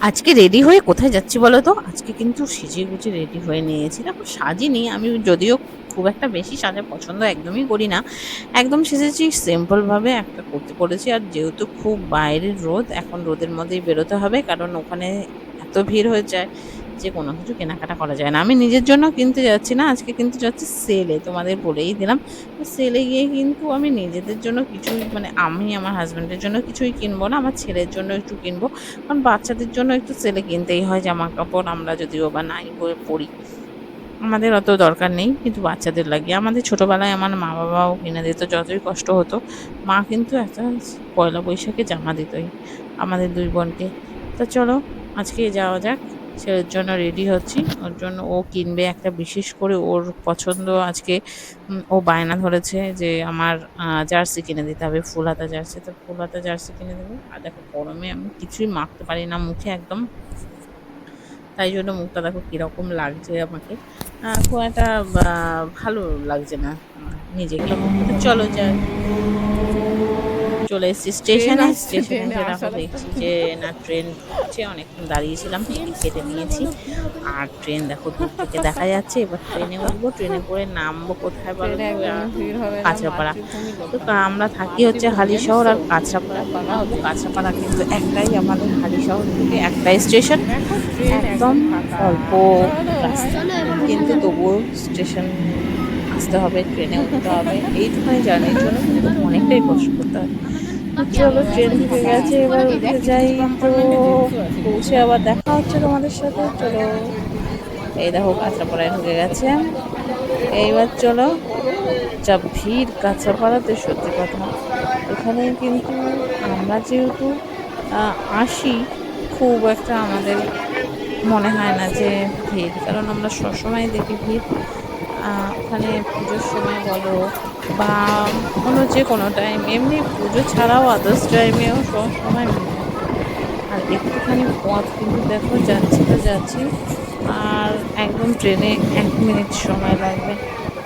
আজকে রেডি হয়ে কোথায় যাচ্ছি বলো তো? আজকে কিন্তু সেজে গুজে রেডি হয়ে নিয়েছি। দেখো, সাজিনি, আমি যদিও খুব একটা বেশি সাজা পছন্দ একদমই করি না। একদম সেজেছি সিম্পলভাবে একটা করতে পড়েছি আর যেহেতু খুব বাইরের রোদ, এখন রোদের মধ্যেই বেরোতে হবে, কারণ ওখানে এত ভিড় হয়ে যায়। যে কোনো কিছু কেনাকাটা করা যায় না। আমি নিজের জন্য কিনতে যাচ্ছি না, আজকে কিন্তু যাচ্ছি সেলে তোমাদের বলেই দিলাম। সেলে গিয়ে কিন্তু আমি নিজেদের জন্য কিছুই মানে আমি আমার হাজব্যান্ডের জন্য কিছুই কিনবো না, আমার ছেলের জন্য একটু কিনবো। কারণ বাচ্চাদের জন্য একটু সেলে কিনতেই হয় জামা কাপড় আমরা যদিও বা নাই পড়ি। আমাদের অত দরকার নেই, কিন্তু বাচ্চাদের লাগে। আমাদের ছোটোবেলায় আমার মা বাবাও কিনে দিত, যতই কষ্ট হতো। মা কিন্তু একটা পয়লা বৈশাখে জামা দিতই, আমাদের দুই বোনকে। তা চলো, আজকে যাওয়া যাক। ছেলের জন্য রেডি হচ্ছি। ওর জন্য ও কিনবে একটা বিশেষ করে ওর পছন্দ আজকে ও বায়না ধরেছে যে আমার জার্সি কিনে দিতে হবে ফুল হাতা জার্সি। তো ফুল হাতা জার্সি কিনে দেবো। আর দেখো গরমে আমি কিছুই মাখতে পারি না, মুখে একদম। তাই জন্য মুখটা দেখো কীরকম লাগছে আমাকে। খুব একটা ভালো লাগছে না নিজেকে। চলো যাই। চলে এসেছি স্টেশনে। স্টেশনে দেখো দেখছি যে না ট্রেন হচ্ছে অনেকক্ষণ দাঁড়িয়েছিলাম টিকিট কেটে নিয়েছি। আর ট্রেন দেখো দূর থেকে দেখা যাচ্ছে এবার ট্রেনে উঠবো ট্রেনে করে নামবো কোথায় বলো কাঁচরাপাড়া তো। আমরা থাকি হচ্ছে হালিশহর আর কাঁচরাপাড়া পাড়া হতো কাঁচরাপাড়া কিন্তু একটাই আমাদের হালিশহর থেকে একটাই স্টেশন। একদম অল্প রাস্তা। কিন্তু তবুও স্টেশন আসতে হবে, ট্রেনে উঠতে হবে এইটুখানি জার্নির জন্য কিন্তু অনেকটাই কষ্ট করতে হয়। চলো, ট্রেন ঢুকে গেছে, এবার উঠে যাই, তো পৌঁছে আবার দেখা হচ্ছে তোমাদের সাথে, চলো। এই দেখো, কাঁচরাপাড়ায় ঢুকে গেছে। এইবার চলো, যা ভিড় কাঁচরাপাড়াতে, সত্যি কথা। এখানে কিন্তু আমরা যেহেতু আসি, খুব একটা আমাদের মনে হয় না যে ভিড়, কারণ আমরা সবসময় দেখি ভিড়। ওখানে পুজোর সময় বলো বা অন্য যে কোনো টাইম এমনি পুজো ছাড়াও আদার্স টাইমেও সবসময় সময়। আর একটুখানি পথ কিন্তু দেখো, যাচ্ছি তো যাচ্ছি। আর একদম ট্রেনে এক মিনিট সময় লাগবে।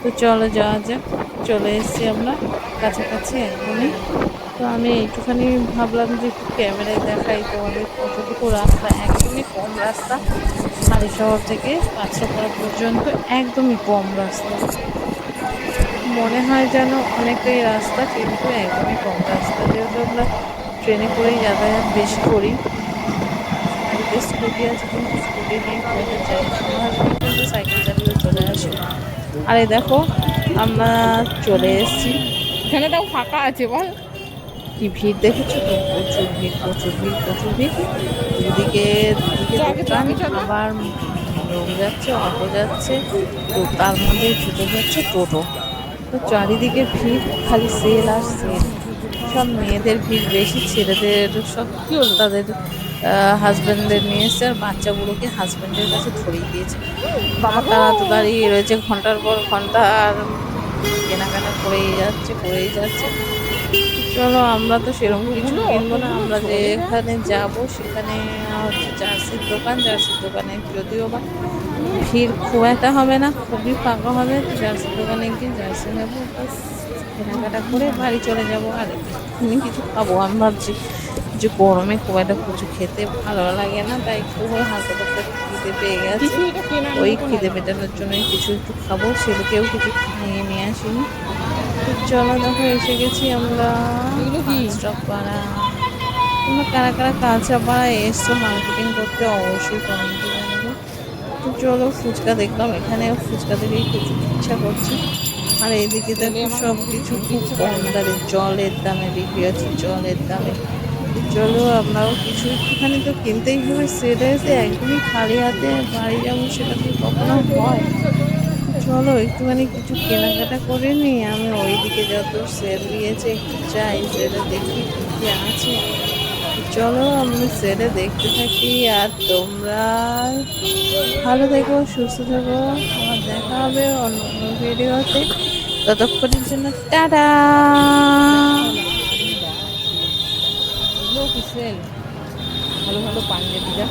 তো চলো যাওয়া যাক, চলে এসেছি আমরা কাছাকাছি একদমই। তো আমি একটুখানি ভাবলাম যে একটু ক্যামেরায় দেখাই তোমাদের, কতটুকু রাস্তা, একদমই কম রাস্তা। হালি শহর থেকে কাঁচরাপাড়া পর্যন্ত একদমই কম রাস্তা। মনে হয় যেন অনেকটাই রাস্তা, কিন্তু একদমই কম রাস্তা। যেহেতু আমরা ট্রেনে করেই যাতায়াত বেশি করি বাড়িতে স্কুটি আছে কিন্তু স্কুটি নিয়ে যাই। কিন্তু সাইকেল চালিয়ে চলে আসে। আরে দেখো, আমরা চলে এসেছি। এখানে তাও ফাঁকা আছে বল। কি ভিড় দেখেছ তো? প্রচুর ভিড় প্রচুর ভিড় প্রচুর ভিড়। দুদিকে আবার লোক যাচ্ছে অটো যাচ্ছে তার মধ্যে ঢুকে যাচ্ছে টোটো। তো চারিদিকে ভিড়, খালি সেল আর সেল। সব মেয়েদের ভিড় বেশি, ছেলেদের সব কি হলো? তাদের হাজব্যান্ডদের নিয়ে এসছে আর বাচ্চাগুলোকে হাজব্যান্ডের কাছে ধরিয়ে দিয়েছে। বাবা তারা তো দাঁড়িয়ে রয়েছে, ঘণ্টার পর ঘণ্টা আর কেনাকাটা করেই যাচ্ছে করেই যাচ্ছে। চলো আমরা তো সেরকম কিছু কিনবো না আমরা যেখানে যাব সেখানে হচ্ছে জার্সির দোকান জার্সির দোকানে যদিও বা ভিড় খুব একটা হবে না খুবই ফাঁকা হবে জার্সির দোকানে গিয়ে জার্সি নেব কেনাকাটা করে বাড়ি চলে যাব আর আমি কিছু খাব। আমি ভাবছি যে গরমে খুব একটা কিছু খেতে ভালো লাগে না তাই খুব হালকা পাতলা খিদে পেয়ে গেছে। ওই খিদে মেটানোর জন্যই কিছু একটু খাব ছেলেকেও কিছু খাইয়ে নিয়ে আসিনি। চলো দেখো এসে গেছি আমরা। এগুলো কি? পাড়া তোমরা কারা কারা কাঁচা পাড়ায় এসছো? মার্কেটিং করতে অবশ্যই কমেন্টে জানাবে তো চলো ফুচকা দেখলাম। এখানে ফুচকা দেখেই কিছু ইচ্ছা করছে। আর এইদিকে দেখো সব কিছু খুব কম দামে জলের দামে বিক্রি হচ্ছে জলের দামে। তো চলো আমরাও কিছু একটুখানি তো কিনতেই হবে। সেটা এসে একদমই খালি হাতে বাড়ি যাব সেটা কি কখনো হয়? চলো, একটুখানি কিছু কেনাকাটা করে নি আমি ওইদিকে যত সেল দিয়েছে, একটু যাই সেটা দেখি কি আছে। চলো, আমি সেটা দেখতে থাকি, আর তোমরা ভালো থেকো, সুস্থ থেকো। আমার দেখা হবে অন্য কোনো ভিডিওতে। ততক্ষণের জন্য টাটা! ভালো ভালো পাঞ্জাবিরা